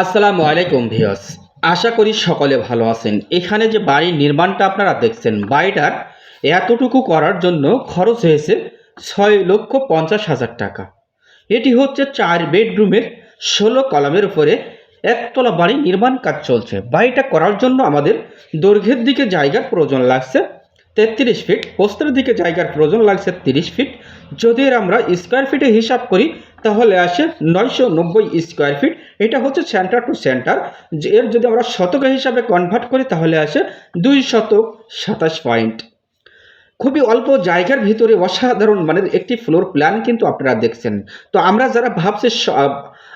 আসসালামু আলাইকুম ভিউয়ার্স। আশা করি সকলে ভালো আছেন। এখানে যে বাড়ির নির্মাণটা আপনারা দেখছেন, বাড়িটার এতটুকু করার জন্য খরচ হয়েছে ছয় লক্ষ পঞ্চাশ হাজার টাকা। এটি হচ্ছে চার বেডরুমের ষোলো কলামের উপরে একতলা বাড়ি নির্মাণ কাজ চলছে। বাড়িটা করার জন্য আমাদের দৈর্ঘ্যের দিকে জায়গার প্রয়োজন লাগছে। তেত্রিশ ফিট পোস্তের দিকে জায়গার প্রয়োজন লাগছে তিরিশ ফিট। যদি আমরা স্কোয়ার ফিটে হিসাব করি, তাহলে আসে নয়শো নব্বই স্কোয়ার ফিট এটা হচ্ছে সেন্টার টু সেন্টার এর যদি আমরা শতকে হিসাবে কনভার্ট করি, তাহলে আসে দুই শতক সাতাশ পয়েন্ট খুবই অল্প জায়গার ভিতরে অসাধারণ মানের একটি ফ্লোর প্ল্যান কিন্তু আপনারা দেখছেন। তো আমরা যারা ভাবছি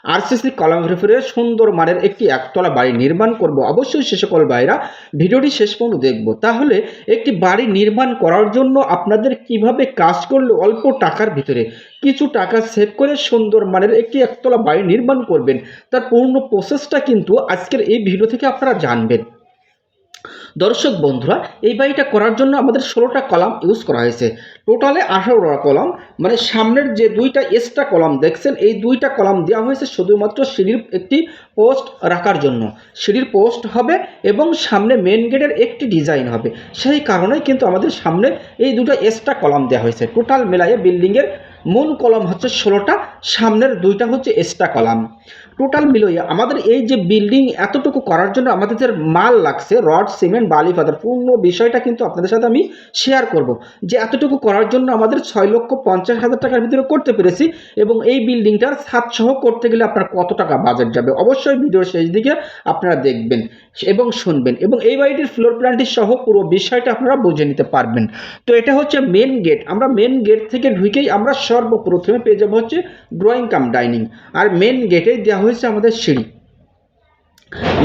আরসিসি কলাম রেফারে সুন্দর মানের একটি একতলা বাড়ি নির্মাণ করব। অবশ্যই সে সকল ভাইরা ভিডিওটি শেষ পর্যন্ত দেখব। তাহলে একটি বাড়ি নির্মাণ করার জন্য আপনাদের কীভাবে কাজ করলে অল্প টাকার ভিতরে কিছু টাকা সেভ করে সুন্দর মানের একটি একতলা বাড়ি নির্মাণ করবেন, তার পূর্ণ প্রসেসটা কিন্তু আজকের এই ভিডিও থেকে আপনারা জানবেন। দর্শক বন্ধুরা, এই বাড়িটা করার জন্য আমাদের ষোলোটা কলাম ইউজ করা হয়েছে। টোটালে আঠারোটা কলাম মানে সামনের যে দুইটা এক্সট্রা কলাম দেখছেন, এই দুইটা কলাম দেওয়া হয়েছে শুধুমাত্র সিঁড়ির একটি পোস্ট রাখার জন্য। সিঁড়ির পোস্ট হবে এবং সামনে মেন গেটের একটি ডিজাইন হবে। সেই কারণে কিন্তু আমাদের সামনে এই দুটো এক্সট্রা কলাম দেওয়া হয়েছে। টোটাল মেলায় বিল্ডিংয়ের মূল কলাম হচ্ছে ষোলোটা, সামনের দুইটা হচ্ছে এক্সট্রা কলাম। টোটাল মিলিয়ে আমাদের এই যে বিল্ডিং এতটুকু করার জন্য আমাদের যে মাল লাগছে, রড, সিমেন্ট, বালি, পাথর, পূর্ণ বিষয়টা কিন্তু আপনাদের সাথে আমি শেয়ার করব। যে এতটুকু করার জন্য আমাদের ছয় লক্ষ পঞ্চাশ হাজার টাকার ভিতরে করতে পেরেছি এবং এই বিল্ডিংটার ছাদসহ করতে গেলে আপনার কত টাকা বাজেট যাবে? অবশ্যই ভিডিওর শেষ দিকে আপনারা দেখবেন এবং শুনবেন এবং এই বাড়িটির ফ্লোর প্ল্যানটি সহ পুরো বিষয়টা আপনারা বুঝে নিতে পারবেন। তো এটা হচ্ছে মেন গেট আমরা মেন গেট থেকে ঢুকেই আমরা সর্বপ্রথমে পেয়ে যাব হচ্ছে ড্রয়িং কাম ডাইনিং আর মেন গেটে দেওয়া হয়েছে আমাদের সিঁড়ি।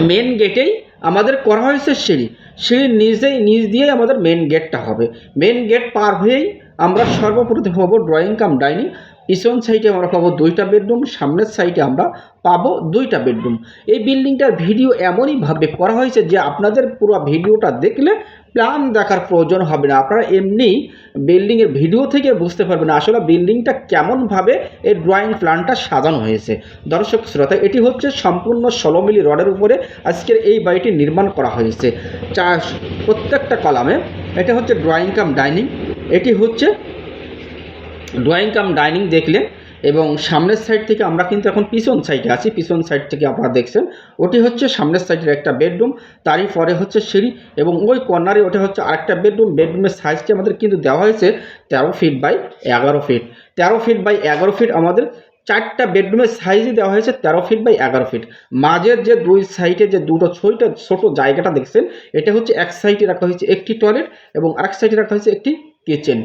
মেন গেটেই আমাদের করা হয়েছে সিঁড়ি। সিঁড়ির নিজেই, নিচ দিয়েই আমাদের মেন গেটটা হবে। মেন গেট পার হয়েই আমরা সর্বপ্রথম হব ড্রয়িং কাম ডাইনিং পিছন সাইডে আমরা পাবো দুইটা বেডরুম সামনের সাইডে আমরা পাবো দুইটা বেডরুম এই বিল্ডিংটার ভিডিও এমনইভাবে করা হয়েছে যে আপনাদের পুরো ভিডিওটা দেখলে প্ল্যান দেখার প্রয়োজন হবে না। আপনারা এমনি বিল্ডিংয়ের ভিডিও থেকে বুঝতে পারবেন আসলে বিল্ডিংটা কেমনভাবে এই ড্রয়িং প্ল্যানটা সাজানো হয়েছে। দর্শক, শ্রোতা, এটি হচ্ছে সম্পূর্ণ ষোলো মিলি রডের উপরে আজকের এই বাড়িটি নির্মাণ করা হয়েছে। চা, প্রত্যেকটা কলামে এটা হচ্ছে ড্রয়িং কাম ডাইনিং এটি হচ্ছে ড্রয়িং কাম ডাইনিং দেখলেন এবং সামনের সাইড থেকে আমরা কিন্তু এখন পিছন সাইডে আছি। পিছন সাইড থেকে আপনারা দেখছেন, ওটি হচ্ছে সামনের সাইডের একটা বেডরুম তারই পরে হচ্ছে সিঁড়ি এবং ওই কর্নারে ওটা হচ্ছে আরেকটা বেডরুম বেডরুমের সাইজটি আমাদের কিন্তু দেওয়া হয়েছে তেরো ফিট বাই এগারো ফিট তেরো ফিট বাই এগারো ফিট আমাদের চারটা বেডরুমের সাইজই দেওয়া হয়েছে তেরো ফিট বাই এগারো ফিট মাঝের যে দুই সাইডে যে দুটো ছইটা ছোটো জায়গাটা দেখছেন, এটা হচ্ছে এক সাইডে রাখা হয়েছে একটি টয়লেট এবং আরেক সাইডে রাখা হয়েছে একটি কিচেন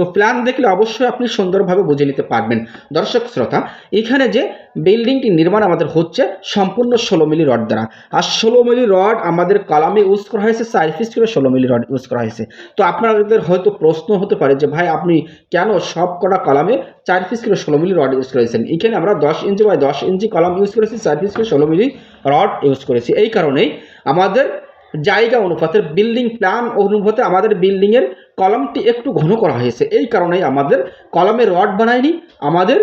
তো প্ল্যান দেখলে অবশ্যই আপনি সুন্দরভাবে বুঝে নিতে পারবেন। দর্শক শ্রোতা, এখানে যে বিল্ডিংটি নির্মাণ আমাদের হচ্ছে সম্পূর্ণ ষোলো মিলি রড দ্বারা। আর ষোলো মিলি রড আমাদের কলামে ইউজ করা হয়েছে, চার পিস করে ষোলো মিলি রড ইউজ করা হয়েছে। তো আপনাদের হয়তো প্রশ্ন হতে পারে যে, ভাই, আপনি কেন সব কটা কলামে চার পিস করে ষোলো মিলি রড ইউজ করেছেন? এখানে আমরা দশ ইঞ্চি বাই দশ ইঞ্চি কলাম ইউজ করেছি, চার পিস করে ষোলো মিলি রড ইউজ করেছি। এই কারণেই আমাদের জায়গা অনুপাতের বিল্ডিং প্ল্যান অনুপাতে আমাদের বিল্ডিংয়ের কলমটি একটু ঘন করা হয়েছে। এই কারণেই আমাদের কলমে রড বানায়নি আমাদের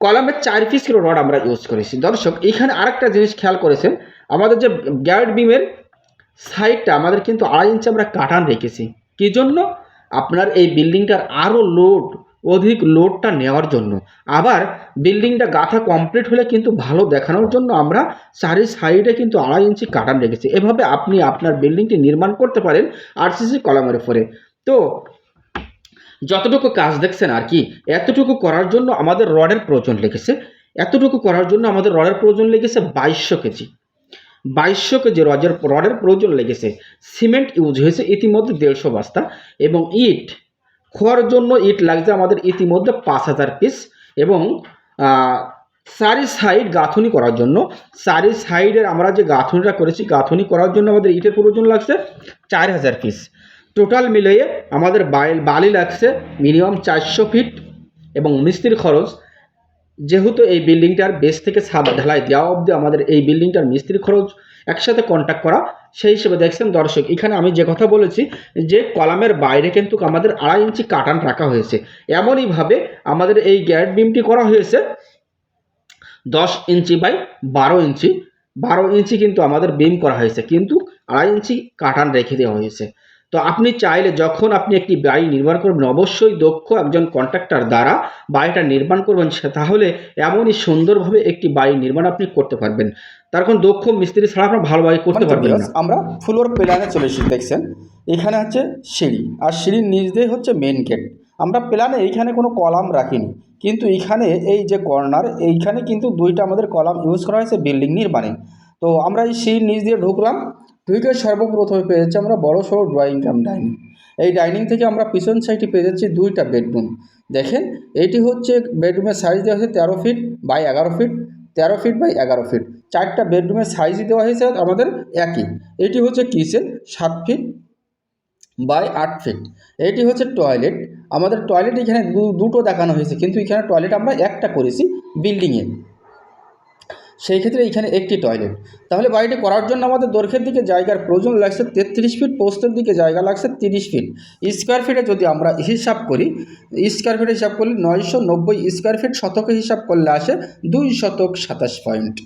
কলমের চার পিস কিলো রড আমরা ইউজ করেছি। দর্শক, এখানে আরেকটা জিনিস খেয়াল করেছেন, আমাদের যে গ্যারেড বিমের সাইডটা আমাদের কিন্তু আড়াই ইঞ্চি আমরা কাটান রেখেছি। কী জন্য? আপনার এই বিল্ডিংটার আরও লোড অধিক লোডটা নেওয়ার জন্য। আবার বিল্ডিংটা গাঁথা কমপ্লিট হলে কিন্তু ভালো দেখানোর জন্য আমরা চারি সাইডে কিন্তু আড়াই ইঞ্চি কাটান রেখেছি। এভাবে আপনি আপনার বিল্ডিংটি নির্মাণ করতে পারেন আরসিসি কলামের উপরে। তো, যতটুকু কাজ দেখছেন আর কি, এতটুকু করার জন্য আমাদের রডের প্রয়োজন লেগেছে। এতটুকু করার জন্য আমাদের রডের প্রয়োজন লেগেছে বাইশশো কেজি। বাইশশো কেজি রডের রডের প্রয়োজন লেগেছে। সিমেন্ট ইউজ হয়েছে ইতিমধ্যে দেড়শো বস্তা এবং ইট খোয়ার জন্য ইট লাগছে আমাদের ইতিমধ্যে পাঁচ হাজার পিস এবং চারি সাইড গাঁথনি করার জন্য। চারি সাইডের আমরা যে গাঁথনিটা করেছি, গাঁথনি করার জন্য আমাদের ইটের প্রয়োজন লাগছে চার হাজার পিস টোটাল মিলিয়ে আমাদের বালি লাগছে মিনিমাম চারশো ফিট এবং মিস্ত্রির খরচ। যেহেতু এই বিল্ডিংটার বেস থেকে ছাদ ঢালাই দেওয়া অবধি আমাদের এই বিল্ডিংটার মিস্ত্রির খরচ একসাথে কন্ট্যাক্ট করা সেই হিসেবে দেখছেন দর্শক, এখানে আমি যে কথা বলেছি যে কলামের বাইরে কিন্তু আমাদের আড়াই ইঞ্চি কাটান রাখা হয়েছে। এমনইভাবে আমাদের এই গ্যারেট বিমটি করা হয়েছে দশ ইঞ্চি বাই বারো ইঞ্চি। বারো ইঞ্চি কিন্তু আমাদের বিম করা হয়েছে, কিন্তু আড়াই ইঞ্চি কাটান রেখে দেওয়া হয়েছে। তো আপনি চাইলে যখন আপনি একটি বাড়ি নির্মাণ করবেন অবশ্যই দক্ষ একজন কন্ট্রাক্টর দ্বারা বাড়িটা নির্মাণ করবেন সে- তাহলে এমনই সুন্দরভাবে একটি বাড়ি নির্মাণ আপনি করতে পারবেন। তার কোন দক্ষ মিস্ত্রি ছাড়া আপনার ভালো বাড়ি করতে পারবেন না। আমরা ফ্লোর প্ল্যানে চলে এসেছি দেখছেন? এখানে হচ্ছে সিঁড়ি আর সিঁড়ির নিচ দিয়ে হচ্ছে মেন গেট আমরা প্ল্যানে এইখানে কোনো কলাম রাখিনি কিন্তু এখানে এই যে কর্নার এইখানে কিন্তু দুইটা আমাদের কলাম ইউজ করা হয়েছে বিল্ডিং নির্মাণে। তো আমরা এই সিঁড়ির নিচ দিয়ে ঢুকলাম ঢুকে সর্বপ্রথমে পেয়ে যাচ্ছি আমরা বড় সড়ো ড্রয়িং কাম ডাইনিং এই ডাইনিং থেকে আমরা পিছন সাইডে পেয়ে যাচ্ছি দুইটা বেডরুম দেখেন, এটি হচ্ছে বেডরুমের সাইজ দেওয়া হয়েছে তেরো ফিট বাই এগারো ফিট তেরো ফিট বাই এগারো ফিট চারটা বেডরুমের সাইজই দেওয়া হয়েছে আমাদের একই। এটি হচ্ছে কিচেন সাত ফিট বাই আট ফিট এটি হচ্ছে টয়লেট আমাদের টয়লেট এখানে দুটো দেখানো হয়েছে, কিন্তু এখানে টয়লেট আমরা একটা করেছি বিল্ডিংয়ে সেই ক্ষেত্রে এখানে একটি টয়লেট তাহলে বাড়িটি করার জন্য আমাদের দৈর্ঘ্যের দিকে জায়গার প্রয়োজন লাগছে তেত্রিশ ফিট পোস্টের দিকে জায়গা লাগছে তিরিশ ফিট স্কোয়ার ফিটে যদি আমরা হিসাব করি স্কোয়ার ফিটে হিসাব করলে নয়শো নব্বই স্কোয়ার ফিট শতকে হিসাব করলে আসে দুই শতক সাতাশ পয়েন্ট